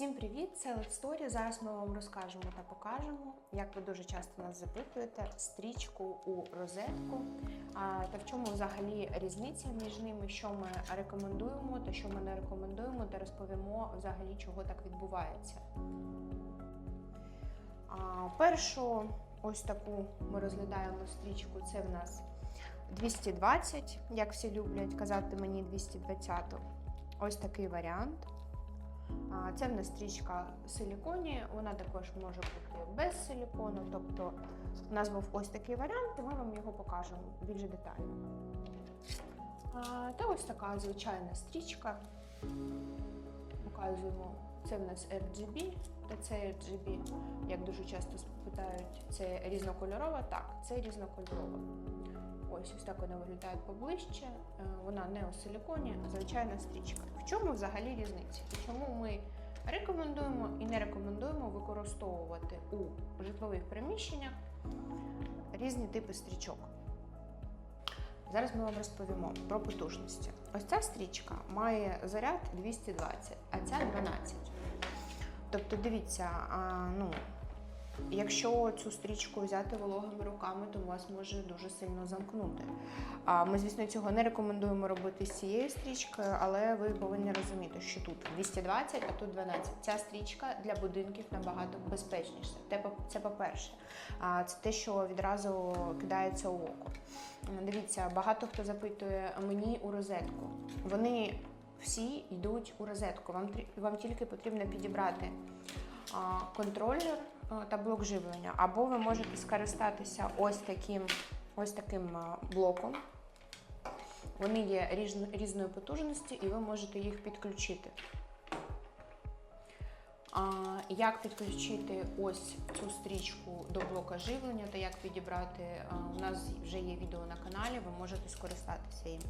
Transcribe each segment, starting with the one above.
Всім привіт! Це Story. Зараз ми вам розкажемо та покажемо, як ви дуже часто нас запитуєте, стрічку у розетку. Та в чому взагалі різниця між ними, що ми рекомендуємо та що ми не рекомендуємо, та розповімо взагалі, чого так відбувається. Першу ось таку ми розглядаємо стрічку. Це в нас 220, як всі люблять казати мені 220. Ось такий варіант. Це в нас стрічка силіконі, вона також може бути без силікону. Тобто у нас був ось такий варіант, і ми вам його покажемо більш детально. Та ось така звичайна стрічка. Показуємо. Це в нас RGB, та це RGB, як дуже часто питають, це різнокольорова. Так, це різнокольорова. Ось ось так вона виглядає поближче. Е, Вона не у силіконі, а звичайна стрічка. В чому взагалі різниця? Чому ми рекомендуємо і не рекомендуємо використовувати у житлових приміщеннях різні типи стрічок? Зараз ми вам розповімо про потужності. Ось ця стрічка має заряд 220, а ця 12. Тобто, дивіться, ну, Якщо цю стрічку взяти вологими руками, то вас може дуже сильно замкнути. А Ми, звісно, цього не рекомендуємо робити з цією стрічкою, але ви повинні розуміти, що тут 220, а тут 12. Ця стрічка для будинків набагато безпечніша. Це по-перше. Це те, що відразу кидається у око. Дивіться, багато хто запитує мені у розетку. Вони всі йдуть у розетку. Вам, вам тільки потрібно підібрати контролер та блок живлення. Або ви можете скористатися ось таким ось таким блоком. Вони є різної потужності, і ви можете їх підключити. Як підключити ось цю стрічку до блока живлення та як підібрати, у нас вже є відео на каналі, ви можете скористатися їм.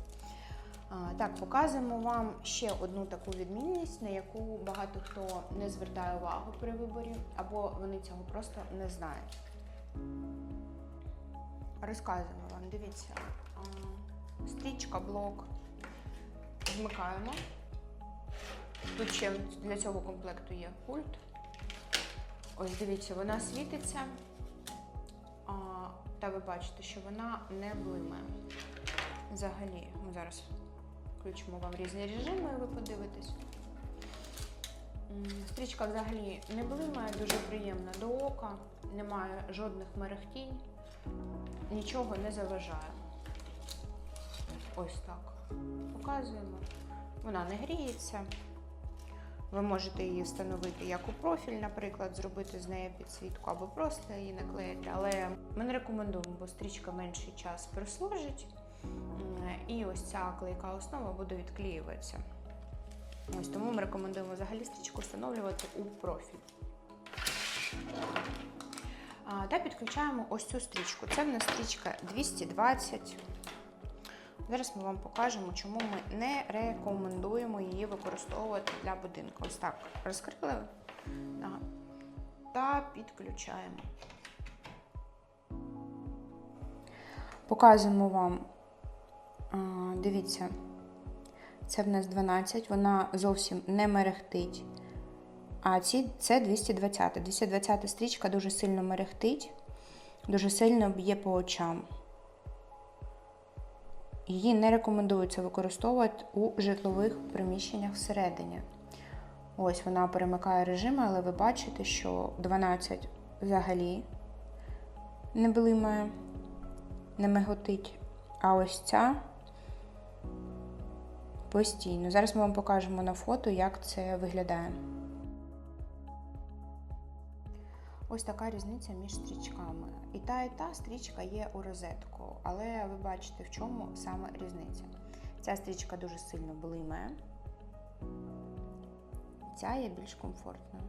Так, показуємо вам ще одну таку відмінність, на яку багато хто не звертає увагу при виборі, або вони цього просто не знають. Розказуємо вам, дивіться, стрічка, блок вмикаємо. Тут ще для цього комплекту є пульт. Ось дивіться, вона світиться, та ви бачите, що вона не блимає. Взагалі, зараз Включимо вам різні режими, ви подивитесь. Стрічка взагалі не блимає, дуже приємна до ока, немає жодних мерехтінь, нічого не заважає. Ось так. Показуємо. Вона не гріється. Ви можете її встановити як у профіль, наприклад, зробити з неї підсвітку або просто її наклеїти. Але ми не рекомендуємо, бо стрічка менший час прослужить. І ось ця клейка основа буде відклеюватися. Ось Тому ми рекомендуємо взагалі стрічку встановлювати у профіль. Та підключаємо ось цю стрічку. Це в нас стрічка 220. Зараз ми вам покажемо, чому ми не рекомендуємо її використовувати для будинку. Ось так розкрили та підключаємо. Показуємо вам Дивіться, це в нас 12, вона зовсім не мерехтить. А ці це 220. 220 стрічка дуже сильно мерехтить, дуже сильно б'є по очам. Її не рекомендується використовувати у житлових приміщеннях всередині. Ось вона перемикає режими, але ви бачите, що 12 взагалі не блимає, не миготить. А ось ця постійно. Зараз ми вам покажемо на фото, як це виглядає. Ось така різниця між стрічками. І та, і та стрічка є у розетку, але ви бачите, в чому саме різниця. Ця стрічка дуже сильно блимає, ця є більш комфортною.